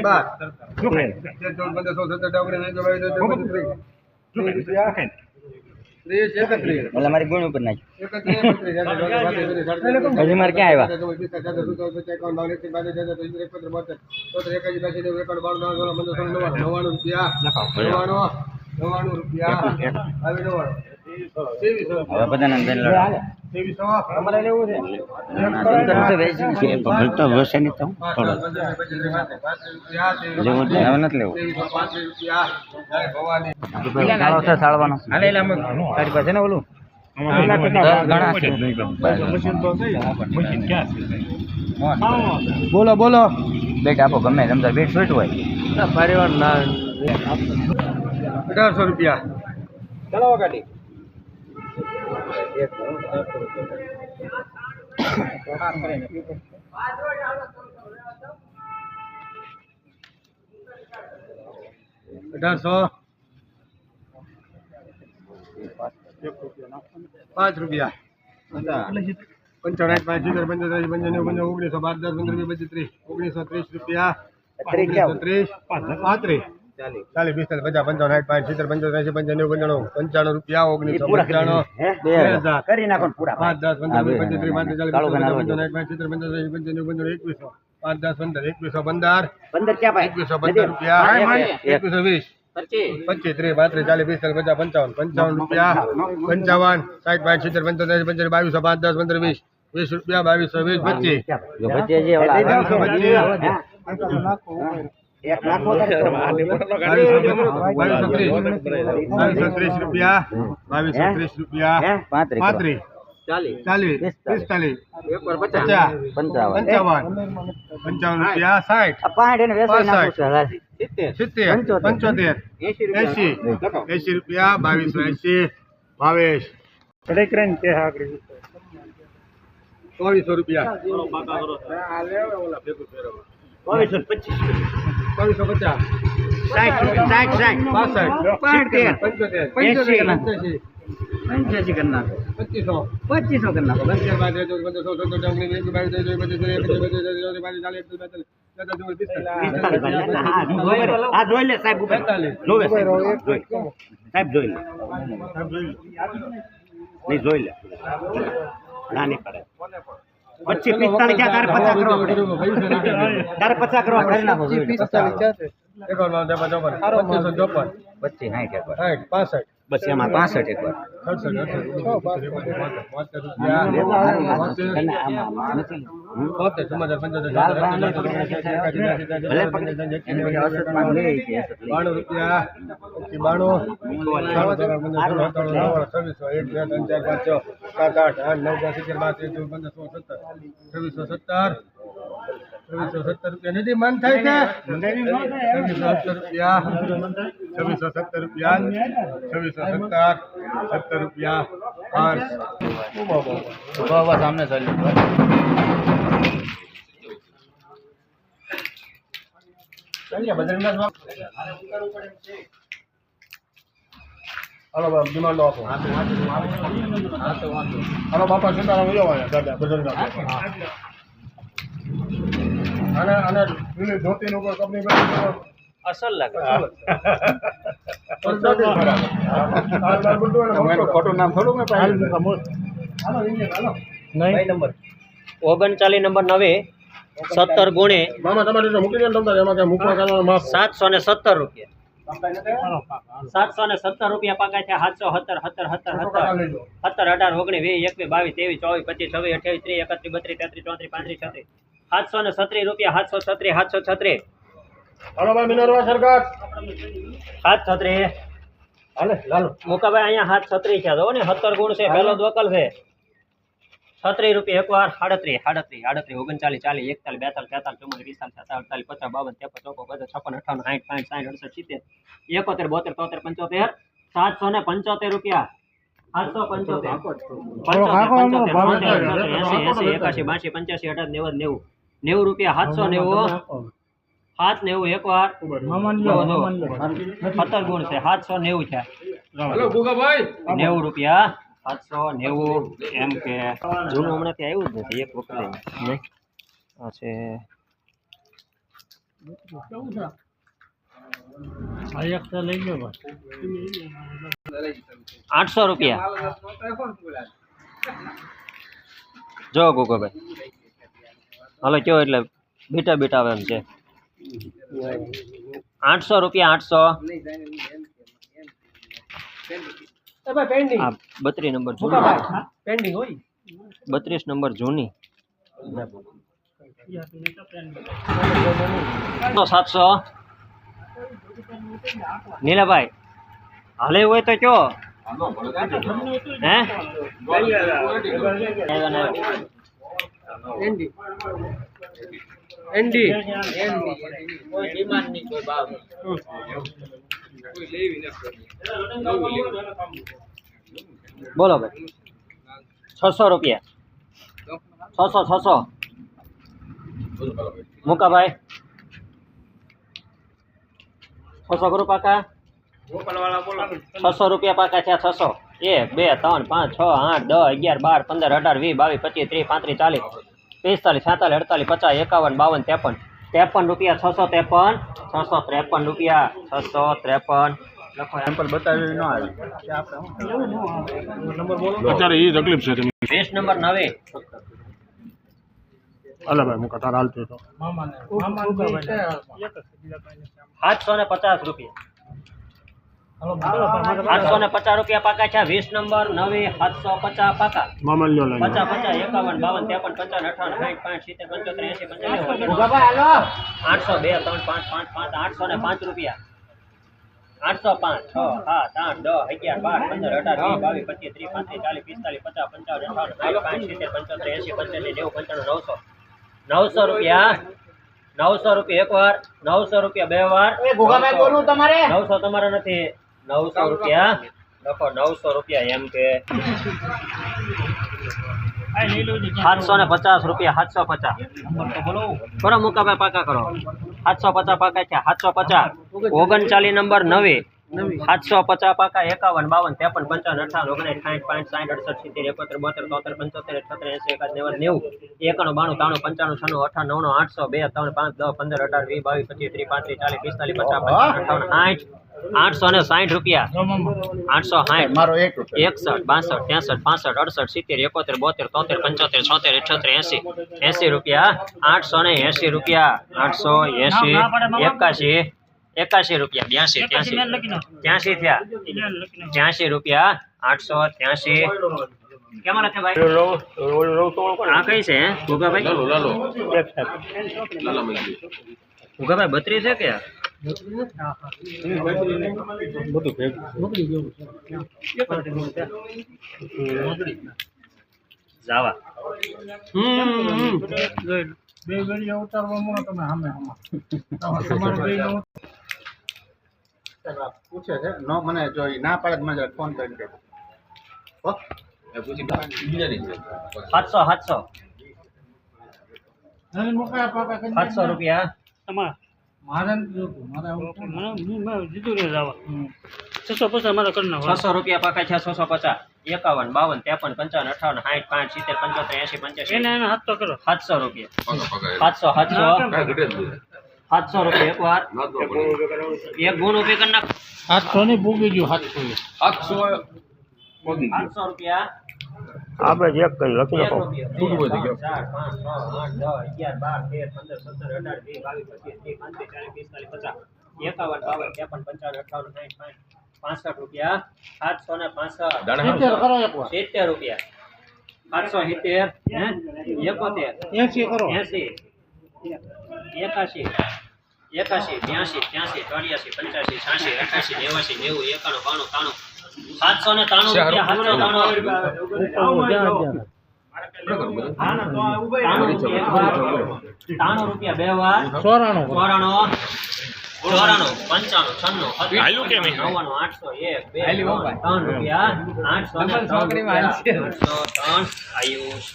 બાર એટલે મારી ગુણ ઉપર નાખ એકત્રીસ એકત્રીસ હજી મારે ક્યાં આવ્યા હવે બધાને લઈને લડો. ત્રેવીસો તમારે લેવું છે. સુંદર તો વેચી છે ભલતો વસે નહીં તો થોડો. જેવું છે. હવે નથી લેવું. સાળો છે સાળવાનો. તારી પાસે ને ઓલું? બોલો બોલો. બેટ આપો ગમે તેમ બેટ સ્વીટ હોય. પરિવાર અઢારસો રૂપિયા. ચલાવો ગાડી અઢારસો. પાંચ રૂપિયા. પંચાવન પાંચ સિત્તેર પંચોતેર પંચાણું પંચાવન ઓગણીસો બાર દસ પંદર પચીસ ત્રીસ ઓગણીસો ત્રીસ રૂપિયા. ત્રીસ. પાંત્રીસ. ચાલીસ. પિસ્તાલીસ પચાસ પંચાવન સાઠ પાંચ સિત્તેર પંચોતેર એસી પંચાણું પંચાણું પંચાણું રૂપિયા ઓગણીસો પંચાણું કરી નાખો પૂરા પાંચ દસ પંદર પંચોતેર પચીસ ચાલીસ પાંચ સિત્તેર પંચોતેર એસી પંચાણું પંચાણું એકવીસો. પાંચ દસ પંદર એકવીસો પંદર. પંદર ક્યાં એકવીસો પંદર રૂપિયા. એકવીસો વીસ. પચીસ. ત્રીસ પાંત્રીસ ચાલીસ પિસ્તાલીસ પચાસ પંચાવન પંચાવન રૂપિયા. પંચાવન સાઠ પાંચ સિત્તેર પંચોતેર એંસી પંચાણું બાવીસો પાંચ દસ પંદર વીસ. વીસ રૂપિયા બાવીસો વીસ પચીસ. એક નાખો રૂપિયા. બાવીસો ત્રીસ રૂપિયા. પાંત્રીસ. ચાલીસ. પિસ્તાલીસ. પચાસ. પંચાવન. પંચાવન. રૂપિયા. સાઠ. સિત્તેર. પંચોતેર. એસી એસી રૂપિયા. બાવીસ એસી ભાવેશ. ચોવીસો રૂપિયા. ચોવીસો પચીસ ચોવીસો પચાસ. સાઠ સાઠ સાઠ બાસઠ. સિત્તેર. પંચોતેર. એંસી. પંચ્યાસી. કરી નાખો. પચીસો. પચીસો કરી નાખો. હા, જોઈ લે. સાહેબ જોવે સાહેબ જોઈ લે. નહીં જોઈ લે. ના નહીં પડે પચીસ પિસ્તાળીસ ક્યાં તારે પચાસ કરવા પડે તારે પચાસ એકાવન, બાવન, ચોપન, ચોપન પચીસ સાઠ એક વાર સાઠ પાસઠ. બસ એમાં પાસઠ એક બાણું રૂપિયા બાણું. છવ્વીસો એક બે ત્રણ ચાર પાંચ છ સાત આઠ આઠ નવ દસ અગિયાર બાર ચૌદ સત્તર. છવ્વીસો સત્તર. છવ્વીસો સત્તર રૂપિયા. નથી મન થાય છે છવ્વીસો સત્તર રૂપિયા. છવ્વીસો સત્તર રૂપિયા છવ્વીસો સત્તર સત્તર રૂપિયા પાંચ સામને ચાલ્યું. હલો બાપ ડિમાન્ડ આપો. હાલો બાપા સીતારામ ઉયો આવ્યા દાદા. અને અને પેલી ધોતી નું કોઈ કંપની અસલ લાગે. ખોટું નામ મેં ઓગણચાલીસ નંબર નવે સત્તર ગુણે સાતસો ને સત્તર રૂપિયા. સાતસો ને સત્તર રૂપિયા પાકા છે સાતસો સત્તર સત્તર સત્તર સત્તર. સત્તર અઢાર ઓગણીસ વીસ એકવીસ બાવીસ ત્રેવીસ ચોવીસ પચીસ છવ્વીસ અઠ્યાવીસ ત્રીસ એકત્રીસ બત્રીસ તેત્રીસ ચોત્રીસ પાંત્રીસ છત્રીસ. સાતસો ને સત્રીસ રૂપિયા સાતસો છત્રીસ સાતસો છત્રીસ. હાલો ભાઈ મિનરવા સરકાર સાત છત્રીસ હાલે લાલો. મુકાભાઈ અહીંયા હાથ છે. જો ને સત્તર ગુણ છે પહેલો દોકલ છે. છત્રીસ રૂપિયા એકવાર સાડત્રીસ સાડત્રીસ આડત્રીસ ઓગણચાલીસ ચાલીસ એકતાલીસ બેતાલીસ તેતાલીસ ચુમ્માલીસ પિસ્તાલીસ સત્તાવીસ અડતાલીસ પચાસ બાવન ત્રેપન ચોપન પચાસ છપ્પન અઠાવન સાઠ સાઠ સાઠ અડસઠ સિત્તેર એકોતેર બોતેર તોતેર પંચોતેર સાતસો ને પંચોતેર રૂપિયા. સાતસો પંચોતેર. એસી એસી એકાશી બાસી પંચ્યાસી અઢાર નેવું નેવું. નેવું રૂપિયા સાતસો નેવું. સાત નેવું એકવાર સત્તર ગુણ છે સાતસો નેવું છે. નેવું રૂપિયા. સાતસો નેવું. એમ કે જૂનું હમણાં ત્યાં આવ્યું જ નથી એક વખત આ છે. આઠસો રૂપિયા. જો ગોગોભાઈ હાલો કયો એટલે બીટા બીટા આવે એમ છે. આઠસો રૂપિયા આઠસો. બત્રીસ નંબર પેન્ડિંગ હોય. બત્રીસ નંબર જૂની. સાતસો. નીલાભાઈ હાલે હોય તો કયો? હે? એન્ડી એન્ડી બોલો ભાઈ છસો રૂપિયા છસો છસો મુકાભાઈ છસો કરું પાકા છસો રૂપિયા પાકા છે છસો એક બે ત્રણ પાંચ છ આઠ દસ અગિયાર બાર પંદર અઢાર વીસ બાવીસ પચીસ ત્રીસ પાંત્રીસ ચાલીસ પિસ્તાલીસ સાતાલીસ અડતાલીસ પચાસ એકાવન બાવન ત્રેપન. ત્રેપન રૂપિયા છસો ત્રેપન છસો ત્રેપન રૂપિયા છસો ત્રેપન. લખો એમ. બતાવી ન આવી. અત્યારે એ તકલીફ છે વીસ નંબર નવે. અલા ભાઈ મુકા તારા હાલતો તો આઠસો ને પચાસ રૂપિયા. આઠસો ને પચાસ રૂપિયા પાકા છે વીસ નંબર નવી સાતસો પચાસ પાકા. પચાસ પચાસ એકાવન બાવન ત્રેપન પચાસ અઠાવન સાઠ પાંચ સિત્તેર પંચોતેર એસી પંચાવન આઠસો બે ત્રણ પાંચ પાંચ પાંચ આઠસો ને પાંચ રૂપિયા. આઠસો પાંચ છ સાત આઠ દસ અગિયાર બાર પંદર અઢાર વીસ બાવીસ પચીસ ત્રીસ પાંત્રીસ ચાલીસ પિસ્તાલીસ પચાસ પંચાવન અઠાવન સાઠ પાંચ સિત્તેર પંચોતેર એસી પંચાસી નેવું પંચાણું નવસો. નવસો રૂપિયા નવસો રૂપિયા એક વાર નવસો રૂપિયા બે વાર. નવસો તમારે નથી. નવસો રૂપિયા લખો નવસો રૂપિયા એમ કે. સાતસો ને પચાસ રૂપિયા સાતસો પચાસ. કરો મુકાભાઈ પાકા કરો. સાતસો પચાસ પાકા છે સાતસો પચાસ. ઓગણચાલીસ નંબર નવે. સાતસો પચાસ પાકા એકાવન બાવન ત્રેપન પંચાવન અઠાવન ઓગણીસ સાઠ પાંચ સાઠ અડસઠ સિત્તેર એકોતેર બોતેર તોતેર પંચોતેર છત્રીસ એસી એકાદ નેવું નેવું એકાણું બાણું ત્રાણું પંચાણું છન્નું અઠાણું નવણું આઠસો બે ત્રણ પાંચ દસ પંદર અઢાર વીસ બાવીસ પચીસ ત્રીસ પાંત્રીસ ચાલીસ પિસ્તાલીસ પચાસ પંચાવન અઠાવન સાઠ આઠસો ને સાઠ રૂપિયા. આઠસો સાઠ. મારો એક રૂપિયા. એકસઠ બાસઠ ત્રેસઠ પાસઠ અડસઠ સિત્તેર એકોતેર બોતેર તોતેર પંચોતેર છોતેર અઠોતેર એસી. એસી રૂપિયા. આઠસો ને એસી રૂપિયા. આઠસો એસી. એકાશી એકાશી રૂપિયા બ્યાસી ત્યાસી ત્યાસી થયા. ત્યાસી રૂપિયા આઠસો ત્યાસી કેમાં લખે ભાઈ? આ કઈ છે ભોગાભાઈ? ભોગાભાઈ બત્રીસ છે કે? જાવા. પૂછે છે નો મને જો ના પાડે મને જરા ફોન કરીને કહેજો. હો? સાતસો સાતસો. સાતસો રૂપિયા છસો રૂપિયા પાકા છે છસો પચાસ. એકાવન બાવન ત્રેપન પંચાવન અઠાવન સાઠ પાંચ સિત્તેર પંચોતેર એસી પંચ્યાસી. સાતસો રૂપિયા. સાતસો સાતસો. સાતસો રૂપિયા એક વાર એક ગુણ ઊભી કરી નાખ હાથસો ની ભૂગી ગયું હાથસો સાતસો રૂપિયા આપણે એક કઈ લખી એક નાખો રૂપિયા બે, ત્રણ, ચાર પાંચ છ આઠ દસ અગિયાર બાર તેર પંદર સત્તર અઢાર વીસ બાવીસ પચીસ ત્રીસ પાંત્રીસ ચાલીસ પિસ્તાલીસ પચાસ એકાવન બાવન ત્રેપન પંચાવન અઠાવન સાઠ પાંચ પાસઠ રૂપિયા સાતસો ને પાસઠ સિત્તેર રૂપિયા સાતસો સિત્તેર હે? એકોતેર એસી એકાશી એકાશી બ્યાસી ત્યાસી ચોર્યાસી પંચ્યાસી છ્યાસી અઠાસી નેવાસી નેવું એકાણું બાણું તાણું સાતસો ને તાણું ત્રાણું રૂપિયા બે વાર. સોરાણું ચોરાણું ચોરાણું પંચાણું છન્નું નવ્વાણું આઠસો એક બે ત્રણ રૂપિયા આઠસો ત્રણ રૂપિયા. આઠસો ત્રણ. આયુષ.